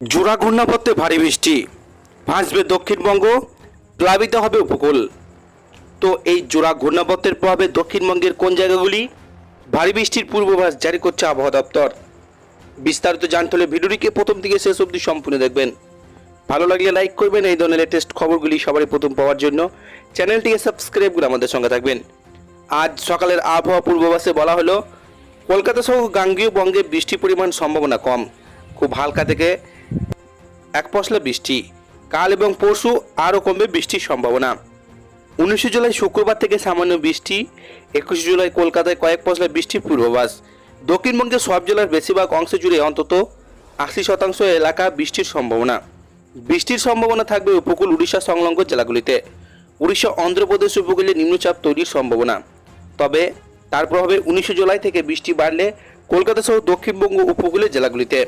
জোড়া ঘূর্ণাবর্তে ভারী বৃষ্টি। ভাসবে দক্ষিণবঙ্গ, প্লাবিত হবে উপকূল। তো এই জোড়া ঘূর্ণাবর্তের প্রভাবে দক্ষিণবঙ্গের কোন জায়গাগুলি ভারী বৃষ্টির পূর্বাভাস জারি করছে আবহাওয়া দপ্তর? বিস্তারিত জানতে হলে ভিডিওটিকে প্রথম থেকে শেষ অবধি সম্পূর্ণ দেখবেন। ভালো লাগলে লাইক করবেন, এই ধরনের লেটেস্ট খবরগুলি সবারই প্রথম পাওয়ার জন্য চ্যানেলটিকে সাবস্ক্রাইব করে আমাদের সঙ্গে থাকবেন। আজ সকালের আবহাওয়া পূর্বাভাসে বলা হলো, কলকাতা সহ গাঙ্গীয় বঙ্গে বৃষ্টির পরিমাণ সম্ভাবনা কম। খুব হালকা থেকে এক পশলা বৃষ্টি। কাল এবং পরশু আরও কমবে বৃষ্টির সম্ভাবনা। উনিশে জুলাই শুক্রবার থেকে সামান্য বৃষ্টি, একুশে জুলাই কলকাতায় কয়েক পশলা বৃষ্টির পূর্বাভাস। দক্ষিণবঙ্গের সব জেলার বেশিরভাগ অংশ জুড়ে অন্তত আশি শতাংশ এলাকা বৃষ্টির সম্ভাবনা। বৃষ্টির সম্ভাবনা থাকবে উপকূল উড়িষ্যা সংলগ্ন জেলাগুলিতে। উড়িষ্যা, অন্ধ্রপ্রদেশ উপকূলে নিম্নচাপ তৈরির সম্ভাবনা। তবে তার প্রভাবে উনিশে জুলাই থেকে বৃষ্টি বাড়লে কলকাতা সহ দক্ষিণবঙ্গ উপকূলের জেলাগুলিতে।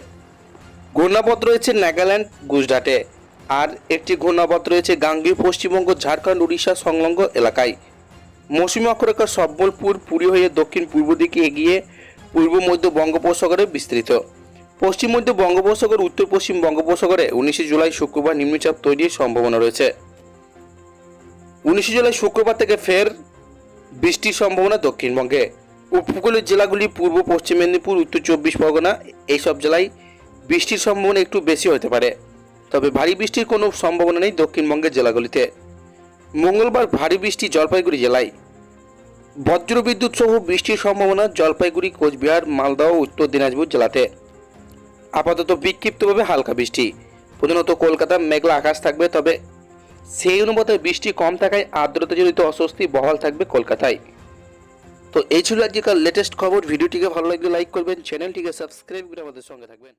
ঘূর্ণাপথ রয়েছে নাগাল্যান্ড, গুজরাটে। আর একটি ঘূর্ণাপথ রয়েছে গাঙ্গীয় পশ্চিমবঙ্গ, ঝাড়খণ্ড, উড়িষ্যা সংলগ্ন এলাকায়। মৌসুমী অক্ষরেখা সম্বলপুর পুরী হয়ে দক্ষিণ পূর্ব দিকে এগিয়ে পূর্ব মধ্য বঙ্গোপসাগরে বিস্তৃত। পশ্চিম মধ্য বঙ্গোপসাগর, উত্তর পশ্চিম বঙ্গোপসাগরে উনিশে জুলাই শুক্রবার নিম্নচাপ তৈরির সম্ভাবনা রয়েছে। উনিশে জুলাই শুক্রবার থেকে ফের বৃষ্টির সম্ভাবনা দক্ষিণবঙ্গে। উপকূলের জেলাগুলি পূর্ব, পশ্চিম মেদিনীপুর, উত্তর চব্বিশ পরগনা, এইসব জেলায় বৃষ্টির সম্ভাবনা একটু বেশি হতে পারে, তবে ভারী বৃষ্টির কোনো সম্ভাবনা নেই দক্ষিণবঙ্গের জেলাগুলিতে। মঙ্গলবার ভারী বৃষ্টি জলপাইগুড়ি জেলায়। বজ্রবিদ্যুৎ সহ বৃষ্টির সম্ভাবনা জলপাইগুড়ি, কোচবিহার মালদহ উত্তর দিনাজপুর জেলাতে। আপাতত বিক্ষিপ্তভাবে হালকা বৃষ্টি। প্রধানত কলকাতা, মেঘলা আকাশ থাকবে, তবে সেই অনুপাতে বৃষ্টি কম থাকায় আর্দ্রতাজনিত অস্বস্তি বহাল থাকবে কলকাতায়। তো এই ছিল আজকের লেটেস্ট খবর। ভিডিওটিকে ভালো লাগলে লাইক করবেন চ্যানেলটিকে সাবস্ক্রাইব করে আমাদের সঙ্গে থাকবেন।